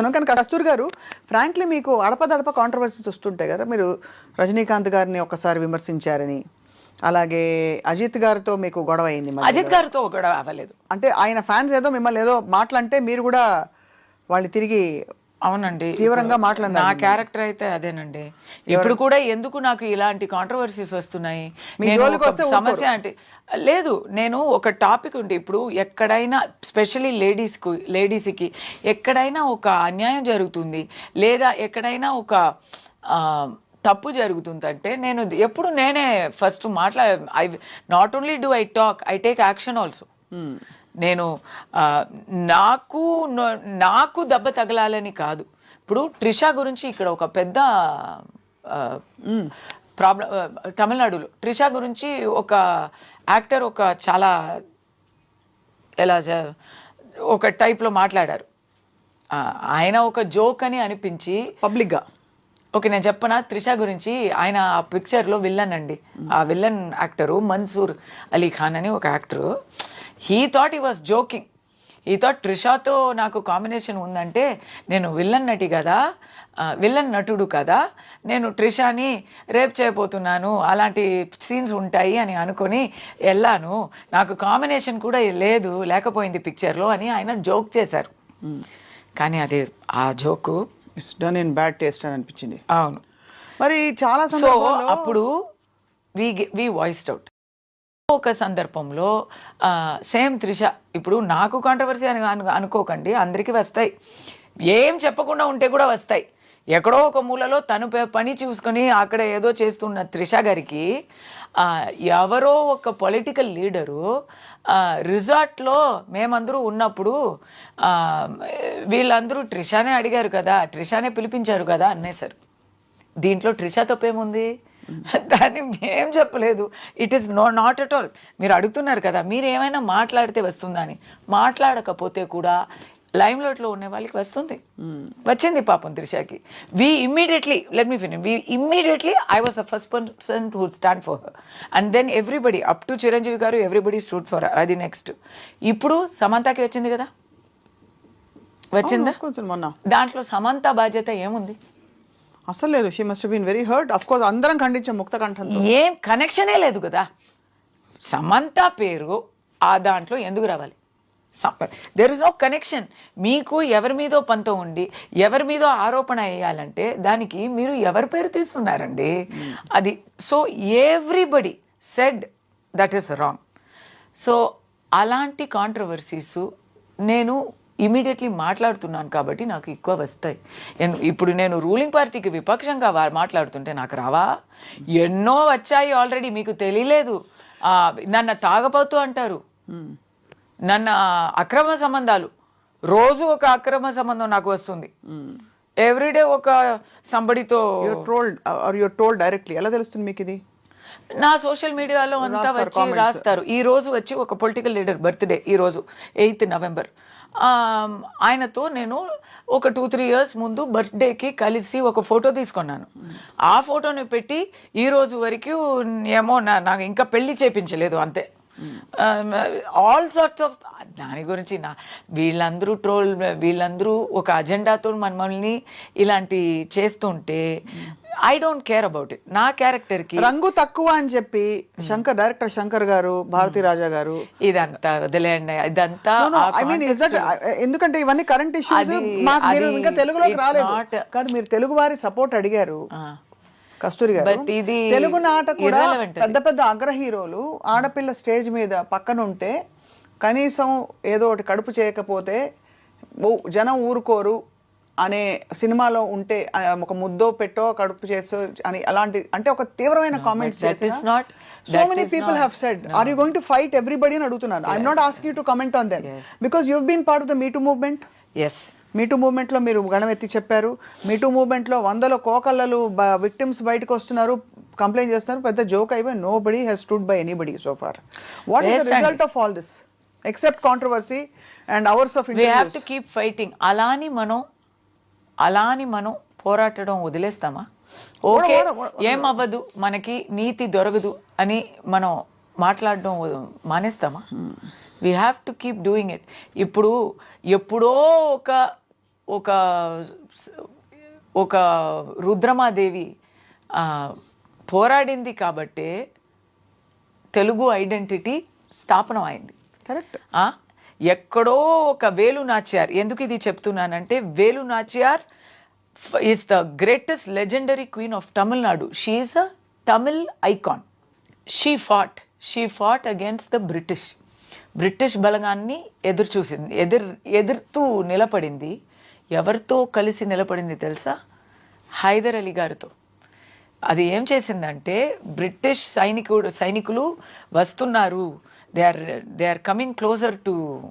చేస్తున్నాం. కానీ కస్తూరి గారు ఫ్రాంక్లీ మీకు అడపదడప కాంట్రవర్సీస్ వస్తుంటాయి కదా. మీరు రజనీకాంత్ గారిని ఒకసారి విమర్శించారని అలాగే అజిత్ గారితో మీకు గొడవ అయింది. అజిత్ గారితో కూడా అవ్వలేదు. అంటే ఆయన ఫ్యాన్స్ ఏదో మిమ్మల్ని ఏదో మాటలంటే మీరు కూడా వాళ్ళు తిరిగి అవునండి. తీవ్రంగా ఇప్పుడు మాట్లాడినారు నా క్యారెక్టర్ అయితే అదేనండి. ఇప్పుడు కూడా ఎందుకు నాకు ఇలాంటి కాంట్రవర్సీస్ వస్తున్నాయి? నేను సమస్య అంటే లేదు నేను ఒక టాపిక్ ఉంటే ఇప్పుడు ఎక్కడైనా స్పెషలీ లేడీస్కు లేడీస్కి ఎక్కడైనా ఒక అన్యాయం జరుగుతుంది లేదా ఎక్కడైనా ఒక తప్పు జరుగుతుందంటే నేను ఎప్పుడు నేనే ఫస్ట్ మాట్లా I not only do I talk I take action also నేను నాకు నాకు దెబ్బ తగలాలని కాదు. ఇప్పుడు ట్రిషా గురించి ఇక్కడ ఒక పెద్ద ప్రాబ్లం తమిళనాడులో ట్రిషా గురించి ఒక యాక్టర్ ఒక చాలా ఎలా ఒక టైప్లో మాట్లాడారు. ఆయన ఒక జోక్ అని అనిపించి పబ్లిక్గా ఓకే నేను చెప్పనా? త్రిష గురించి ఆయన ఆ పిక్చర్లో విల్లన్ అండి. ఆ విల్లన్ యాక్టరు మన్సూర్ అలీ ఖాన్ అని ఒక actor. He thought he was joking he thought త్రిషాతో నాకు కాంబినేషన్ ఉందంటే నేను విల్లన్ నటి కదా విల్లన్ నటుడు కదా నేను ట్రిషాని రేప్ చేయబోతున్నాను అలాంటి సీన్స్ ఉంటాయి అని అనుకొని వెళ్ళాను. నాకు కాంబినేషన్ కూడా లేదు లేకపోయింది పిక్చర్లో అని ఆయన జోక్ చేశారు. కానీ అది ఆ joke done in bad taste అని అనిపించింది. అవును. మరి చాలా సో అప్పుడు వి వి వాయిస్డ్ అవుట్ ఒక సందర్భంలో సేమ్ త్రిష ఇప్పుడు నాకు కాంట్రవర్సీ అని అనుకోకండి అందరికీ వస్తాయి. ఏం చెప్పకుండా ఉంటే కూడా వస్తాయి. ఎక్కడో ఒక మూలలో తను పని చూసుకొని అక్కడ ఏదో చేస్తున్న త్రిష గారికి ఎవరో ఒక పొలిటికల్ లీడరు రిజార్ట్లో మేమందరూ ఉన్నప్పుడు వీళ్ళందరూ ట్రిషానే అడిగారు కదా ట్రిషానే పిలిపించారు కదా అనేసారు దీంట్లో ట్రిషా తప్పేముంది? దాన్ని ఏం చెప్పలేదు. It is no not at all మీరు అడుగుతున్నారు కదా మీరు ఏమైనా మాట్లాడితే వస్తుందా అని మాట్లాడకపోతే కూడా లైమ్లో ఉండే వాళ్ళకి వస్తుంది. వచ్చింది పాపం త్రిషాకి. We immediately let me finish we immediately I was the first person who stand for her and then everybody up to Chiranjeevi garu everybody stood for అది నెక్స్ట్ ఇప్పుడు సమంతకి వచ్చింది కదా? వచ్చిందా? కొంచెం మొన్న. దాంట్లో సమంత బాధ్యత ఏముంది? అసలు లేదు. She must been very hurt of course అందరం ఖండించాం ముక్త కంఠంతో. ఏం కనెక్షనే లేదు కదా. సమంత పేరు ఆ దాంట్లో ఎందుకు రావాలి? దెర్ ఇస్ నో కనెక్షన్ మీకు ఎవరి మీదో పంతం ఉండి ఎవరి మీదో ఆరోపణ వేయాలంటే దానికి మీరు ఎవరి పేరు తీస్తున్నారండి? అది so everybody said that is wrong so అలాంటి కాంట్రవర్సీస్ నేను ఇమీడియట్లీ మాట్లాడుతున్నాను కాబట్టి నాకు ఎక్కువ వస్తాయి. ఇప్పుడు నేను రూలింగ్ పార్టీకి విపక్షంగా మాట్లాడుతుంటే నాకు రావా? ఎన్నో వచ్చాయి ఆల్రెడీ మీకు తెలియలేదు. నన్ను తాగపోతూ అంటారు. నన్ను అక్రమ సంబంధాలు. రోజు ఒక అక్రమ సంబంధం నాకు వస్తుంది. ఎవ్రీడే ఒక సంబడితో trolled or you're told directly ఎలా తెలుస్తుంది మీకు ఇది నా సోషల్ మీడియాలో అంతా వచ్చి. రాస్తారు. ఈ రోజు వచ్చి ఒక పొలిటికల్ లీడర్ బర్త్డే ఈ రోజు ఎయిత్ నవంబర్. ఆయనతో నేను ఒక టూ త్రీ ఇయర్స్ ముందు బర్త్డేకి కలిసి ఒక ఫోటో తీసుకున్నాను. ఆ ఫోటోని పెట్టి ఈ రోజు వరకు ఏమో నా నాకు ఇంకా పెళ్ళి చేపించలేదు అంతే. ఆల్ సార్ట్స్ ఆఫ్ దాని గురించి నా వీళ్ళందరూ ట్రోల్ వీళ్ళందరూ ఒక అజెండాతో మనల్ని ఇలాంటి చేస్తుంటే I don't care about it నా క్యారెక్టర్కి రంగు తక్కువ అని చెప్పి శంకర్ డైరెక్టర్ శంకర్ గారు భారతీ రాజా గారు. ఇదంతా వదిలేయండి. ఇదంతా ఐ మీన్ ఎందుకంటే ఇవన్నీ కరెంట్ ఇష్యూస్ మాకు ఇంకా తెలుగులోకి రాలేదు. కాదు మీరు తెలుగు వారి సపోర్ట్ అడిగారు. కస్తూరి గారు. ఇది తెలుగు నాట కూడా. పెద్ద పెద్ద అగ్ర హీరోలు ఆడపిల్ల స్టేజ్ మీద పక్కన ఉంటే కనీసం ఏదో ఒకటి కడుపు చేయకపోతే జనం ఊరుకోరు. అనే సినిమాలో ఉంటే ఒక ముద్దో పెట్టో కడుపు చేసో అని అలాంటి అంటే ఒక తీవ్రమైన comments so many people have said are you going to fight everybody అని అడుగుతున్నాను I'm not ask you to comment on them because you been part of the me too movement yes me too మూవ్మెంట్లో మీరు గణమెత్తి చెప్పారు. మీటూ మూవ్మెంట్లో వందల కోకళ్ళలు victims బయటకు వస్తున్నారు complaint చేస్తున్నారు. పెద్ద joke అయిపోయి nobody has stood by anybody so far what is. Result of all this except controversy and ours of have to keep fighting అలాని మనం అలాని మనం పోరాటడం వదిలేస్తామా? ఓకే ఓడ- ఓడ- ఏం అవ్వదు మనకి నీతి దొరకదు అని మనం మాట్లాడడం మానేస్తామా? We have to keep doing it ఇప్పుడు ఎప్పుడో ఒక ఒక ఒక రుద్రమాదేవి పోరాడింది కాబట్టే తెలుగు ఐడెంటిటీ స్థాపనం అయింది కరెక్ట్? ఎక్కడో ఒక వేలు నాచ్యార్ ఎందుకు ఇది చెప్తున్నానంటే Velu Nachiyar is the greatest legendary queen of Tamil Nadu she is a Tamil icon she fought she fought against the British British బలగాన్ని ఎదురు చూసింది. ఎదురు ఎదురుతూ నిలబడింది. ఎవరితో కలిసి నిలబడింది తెలుసా? హైదర్ అలీ గారితో. అది ఏం చేసిందంటే బ్రిటిష్ సైనికుడు సైనికులు వస్తున్నారు. They are they are coming closer to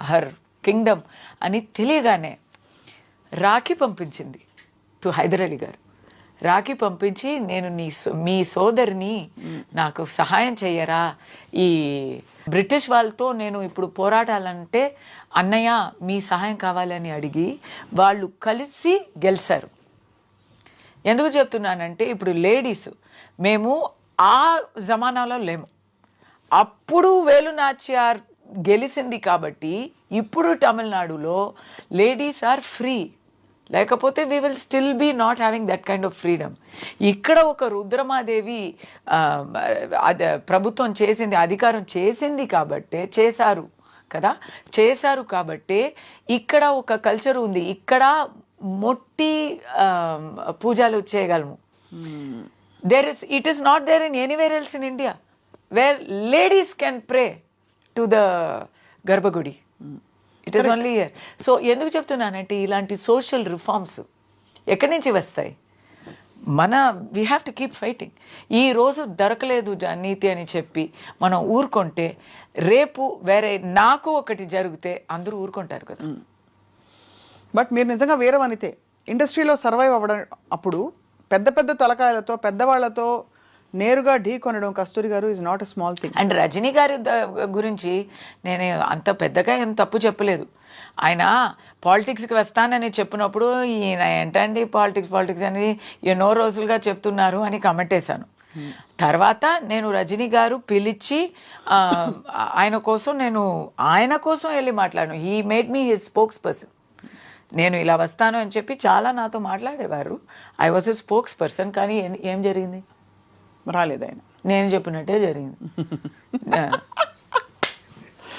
her kingdom అని తెలియగానే రాఖీ పంపించింది టు హైదర్ అలీ గారు. రాఖీ పంపించి నేను నీ సో- మీ సోదరిని నాకు సహాయం చెయ్యరా? ఈ బ్రిటిష్ వాళ్ళతో నేను ఇప్పుడు పోరాటాలంటే అన్నయ్య మీ సహాయం కావాలని అడిగి వాళ్ళు కలిసి గెలిచారు. ఎందుకు చెప్తున్నానంటే ఇప్పుడు లేడీస్ మేము ఆ జమానాలో లేము. అప్పుడు వేలు నాచ్యార్ గెలిచింది కాబట్టి ఇప్పుడు తమిళనాడులో లేడీస్ ఆర్ ఫ్రీ. లేకపోతే we will still be not having that kind of freedom ఇక్కడ ఒక రుద్రమాదేవి ప్రభుత్వం చేసింది అధికారం చేసింది కాబట్టే చేశారు కదా? చేశారు కాబట్టే ఇక్కడ ఒక కల్చర్ ఉంది. ఇక్కడ మొట్టి పూజలు చేయగలము. There is it is not there in anywhere else in India where ladies can pray to the గర్భగుడి it is only here so ఎందుకు చెప్తున్నానంటే ఇలాంటి సోషల్ రిఫార్మ్స్ ఎక్కడి నుంచి వస్తాయి? మన we have to keep fighting ఈ రోజు దొరకలేదు నీతి అని చెప్పి మనం ఊరుకుంటే రేపు వేరే నాకు ఒకటి జరిగితే అందరూ ఊరుకుంటారు కదా. బట్ మీరు నిజంగా వీరవనితే ఇండస్ట్రీలో సర్వైవ్ అవ్వడం అప్పుడు పెద్ద పెద్ద తలకాయలతో పెద్దవాళ్ళతో నేరుగా ఢీ కొనడం Kasthuri garu is not a small thing and Rajini గారి గురించి నేను అంత పెద్దగా ఏం తప్పు చెప్పలేదు. ఆయన పాలిటిక్స్కి వస్తానని చెప్పినప్పుడు ఈయన ఏంటండి పాలిటిక్స్ పాలిటిక్స్ అని ఎన్నో రోజులుగా చెప్తున్నారు అని కమెంట్ వేశాను. తర్వాత నేను రజనీ గారు పిలిచి ఆయన కోసం నేను ఆయన కోసం వెళ్ళి మాట్లాడాను. He made me his spokesperson నేను ఇలా వస్తాను అని చెప్పి చాలా నాతో మాట్లాడేవారు. I was a spokesperson కానీ ఏం జరిగింది? రాలేదు ఆయన నేను చెప్పినట్టే జరిగింది.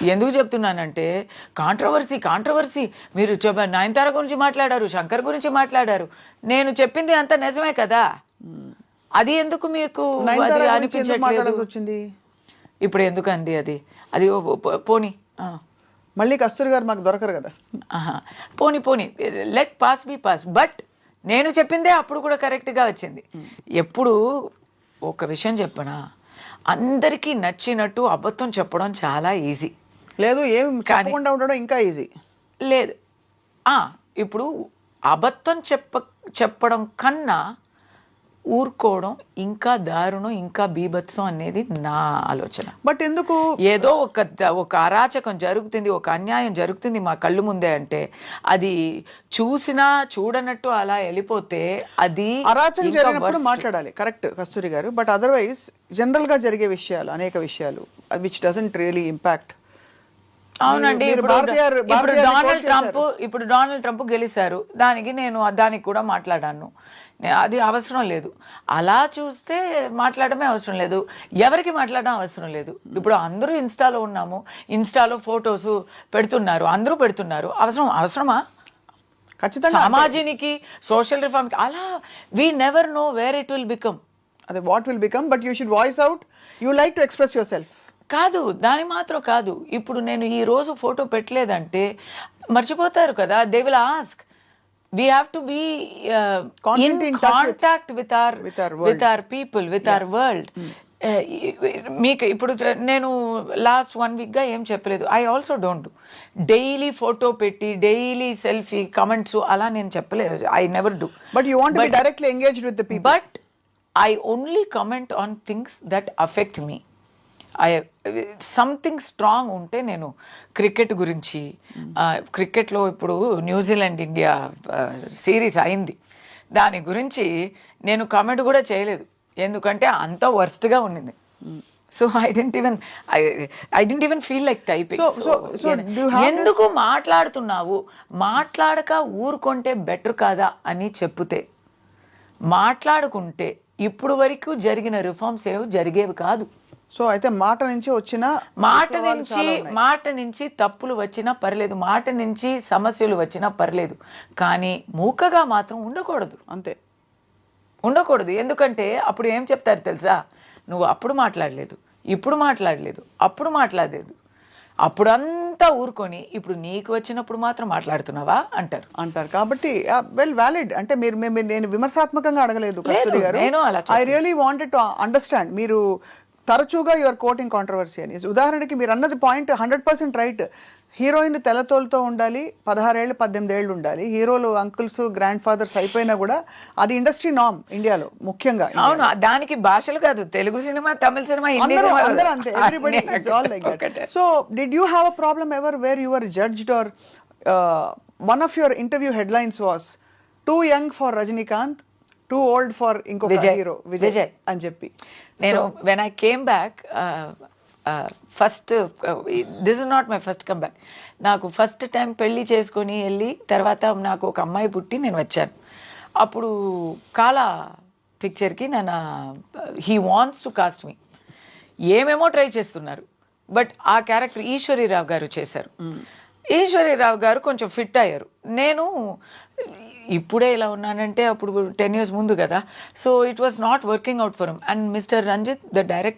ఎందుకు చెప్తున్నానంటే కాంట్రవర్సీ కాంట్రవర్సీ మీరు చెప్ప నయనతార గురించి మాట్లాడారు శంకర్ గురించి మాట్లాడారు. నేను చెప్పింది అంత నిజమే కదా. అది ఎందుకు మీకు అనిపించట్లేదు? వచ్చింది ఇప్పుడు ఎందుకండి అది? అది పోనీ. ఆ. మళ్ళీ కస్తూరి గారు మాకు దొరకరు కదా. పోనీ పోనీ. Let pass be pass but నేను చెప్పిందే అప్పుడు కూడా కరెక్ట్గా వచ్చింది. ఎప్పుడు ఒక విషయం చెప్పనా? అందరికీ నచ్చినట్టు అబద్ధం చెప్పడం చాలా ఈజీ. లేదు ఏం చెప్పకుండా ఉండడం ఇంకా ఈజీ. లేదు. ఆ, ఇప్పుడు అబద్ధం చెప్ప చెప్పడం కన్నా ఊరుకోవడం ఇంకా దారుణం ఇంకా బీభత్సం అనేది నా ఆలోచన. బట్ ఎందుకు? ఏదో ఒక ఒక అరాచకం జరుగుతుంది ఒక అన్యాయం జరుగుతుంది మా కళ్ళు ముందే అంటే అది చూసినా చూడనట్టు అలా వెళ్ళిపోతే అది అరాచకం జరిగినప్పుడు. మాట్లాడాలి. కరెక్ట్ కస్తూరి గారు. బట్ అదర్వైజ్ జనరల్గా జరిగే విషయాలు అనేక విషయాలు విచ్ డజంట్ రియలీ ఇంపాక్ట్ అవునండి ఇప్పుడు డొనాల్డ్ ట్రంప్ ఇప్పుడు డొనాల్డ్ ట్రంప్ గెలిచారు దానికి నేను దానికి కూడా మాట్లాడాను. అది అవసరం లేదు. అలా చూస్తే మాట్లాడమే అవసరం లేదు. ఎవరికి మాట్లాడడం అవసరం లేదు. ఇప్పుడు అందరూ ఇన్స్టాలో ఉన్నాము. ఇన్స్టాలో ఫొటోస్ పెడుతున్నారు. అందరూ పెడుతున్నారు. అవసరం అవసరమా? ఖచ్చితంగా సమాజానికి సోషల్ రిఫార్మ్కి అలా we never know where it will become అదే what will become but you should voice out you like to express yourself కాదు దాని మాత్రం కాదు. ఇప్పుడు నేను ఈ రోజు ఫోటో పెట్టలేదంటే మర్చిపోతారు కదా. They will ask we have to be Constant in in touch with- contact with our with our with our people with our world మీకు ఇప్పుడు నేను లాస్ట్ వన్ వీక్గా ఏం చెప్పలేదు. I also don't daily photo పెట్టి డైలీ సెల్ఫీ కమెంట్స్ అలా నేను చెప్పలేదు. I never do but you want directly engaged with but I only comment on things that affect me I something strong ఉంటే నేను cricket గురించి క్రికెట్లో ఇప్పుడు న్యూజిలాండ్ ఇండియా సిరీస్ అయింది. దాని గురించి నేను కమెంట్ కూడా చేయలేదు. ఎందుకంటే అంత వర్స్ట్గా ఉండింది so I didn't even I didn't even feel like typing ఎందుకు మాట్లాడుతున్నావు? మాట్లాడక ఊరుకుంటే బెటర్ కాదా అని చెప్తే మాట్లాడుకుంటే ఇప్పుడు వరకు జరిగిన రిఫార్మ్స్ ఏవి జరిగేవి కాదు. సో అయితే మాట నుంచి వచ్చిన మాట నుంచి. మాట నుంచి తప్పులు వచ్చినా పర్లేదు. మాట నుంచి సమస్యలు వచ్చినా పర్లేదు. కానీ మూకగా మాత్రం ఉండకూడదు. అంతే. ఉండకూడదు. ఎందుకంటే అప్పుడు ఏం చెప్తారు తెలుసా? నువ్వు అప్పుడు మాట్లాడలేదు ఇప్పుడు మాట్లాడలేదు అప్పుడు మాట్లాడలేదు. అప్పుడు అంతా ఊరుకొని ఇప్పుడు నీకు వచ్చినప్పుడు మాత్రం మాట్లాడుతున్నావా? అంటారు. అంటారు. కాబట్టి వెల్ వ్యాలిడ్ అంటే మీరు నేను విమర్శాత్మకంగా అడగలేదు నేను అలా I really wanted to understand మీరు తరచుగా యువర్ కోటింగ్ కాంట్రవర్సీ అని. ఉదాహరణకి మీరు అన్నది point hundred percent right heroine తెల్లతోలుతో ఉండాలి పదహారేళ్ళు పద్దెనిమిది ఏళ్ళు ఉండాలి. హీరోలు అంకుల్స్ గ్రాండ్ ఫాదర్స్ అయిపోయినా కూడా అది ఇండస్ట్రీ నామ్ ఇండియాలో ముఖ్యంగా అవును దానికి భాషలు కాదు Telugu cinema Tamil cinema so did you have a problem ever where you're judged or one of your interview headlines was too young for Rajinikanth too old for ఇంకొక విజయ్. హీరో విజయ్. అని చెప్పి. నేను when I came back first this is not my first come back నాకు first time పెళ్ళి చేసుకొని వెళ్ళి తర్వాత నాకు ఒక అమ్మాయి పుట్టి నేను వచ్చాను. అప్పుడు కాలా పిక్చర్కి నేను he wants to cast me ఏమేమో ట్రై చేస్తున్నారు. బట్ ఆ క్యారెక్టర్ ఈశ్వరీరావు గారు చేశారు. ఈశ్వరీరావు గారు కొంచెం ఫిట్ అయ్యారు. నేను ఇప్పుడే ఇలా ఉన్నానంటే అప్పుడు టెన్ ఇయర్స్ ముందు కదా. So it was not working out for and Mister Ranjith the director